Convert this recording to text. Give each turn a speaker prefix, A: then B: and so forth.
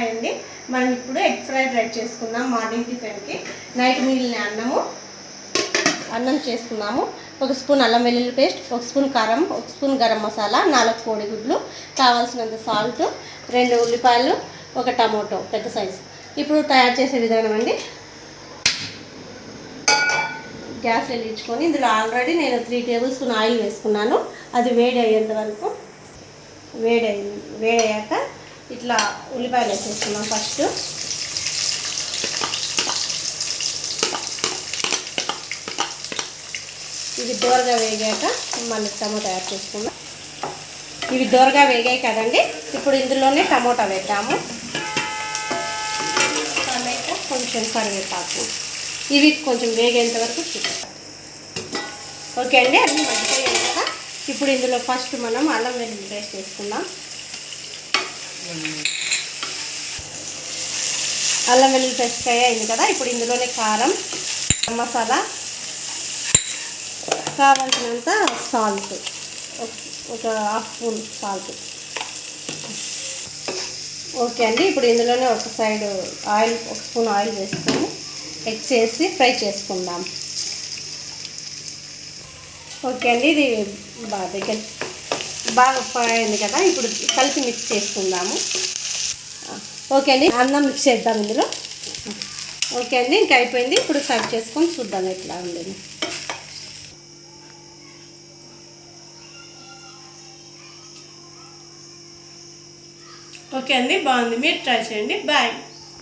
A: అండి. మనం ఇప్పుడు ఎగ్ ఫ్రైడ్ రెడీ చేసుకుందాం మార్నింగ్ టిఫిన్కి. నైట్ మిగిలిన అన్నము. అన్నం చేసుకున్నాము. ఒక స్పూన్ అల్లం వెల్లుల్లి పేస్ట్ ఒక స్పూన్ కారం ఒక స్పూన్ గరం మసాలా నాలుగు కోడిగుడ్లు కావాల్సినంత సాల్ట్ రెండు ఉల్లిపాయలు ఒక టమోటో పెద్ద సైజు ఇప్పుడు తయారు చేసే విధానం అండి. గ్యాస్ వెలిగించుకొని ఇందులో ఆల్రెడీ నేను త్రీ టేబుల్ స్పూన్ ఆయిల్ వేసుకున్నాను. అది వేడి అయ్యేంత వరకు వేడి అయ్యి వేడి అయ్యాక ఇట్లా ఉల్లిపాయలు వేసేసుకున్నాం ఫస్ట్. ఇవి దోరగా వేగాక మళ్ళీ టమోటా యాడ్ చేసుకుందాం. ఇవి దోరగా వేగాయి కదండి ఇప్పుడు ఇందులోనే టమోటా వేద్దాము. టమాటా కొంచెం కరివేపాకు. ఇవి కొంచెం వేగేంత వరకు ఓకే అండి అన్నీ మగ్గిపోయాయి కదా. ఇప్పుడు ఇందులో ఫస్ట్ మనం అల్లం వెల్లుల్లి పేస్ట్ వేసుకుందాం. అల్లం వెల్లుల్లి ఫ్రెష్ ఫ్రై అయింది కదా ఇప్పుడు ఇందులోనే కారం మసాలా కావాల్సినంత సాల్ట్ ఒక హాఫ్ స్పూన్ సాల్ట్ ఓకే అండి ఇప్పుడు ఇందులోనే ఒక సైడ్ ఆయిల్ ఒక స్పూన్ ఆయిల్ వేసుకొని ఎగ్స్ వేసి ఫ్రై చేసుకుందాం. ఓకే అండి ఇది బాగా దగ్గర బాగా ఫ్రై అయింది కదా ఇప్పుడు కలిపి మిక్స్ చేసుకుందాము. ఓకే అండి అన్నం మిక్స్ చేద్దాం ఇందులో. ఓకే అండి ఇంకా అయిపోయింది. ఇప్పుడు సర్వ్ చేసుకొని చూద్దాం ఎట్లా ఉండేది ఓకే అండి బాగుంది. మీరు ట్రై చేయండి. బాయ్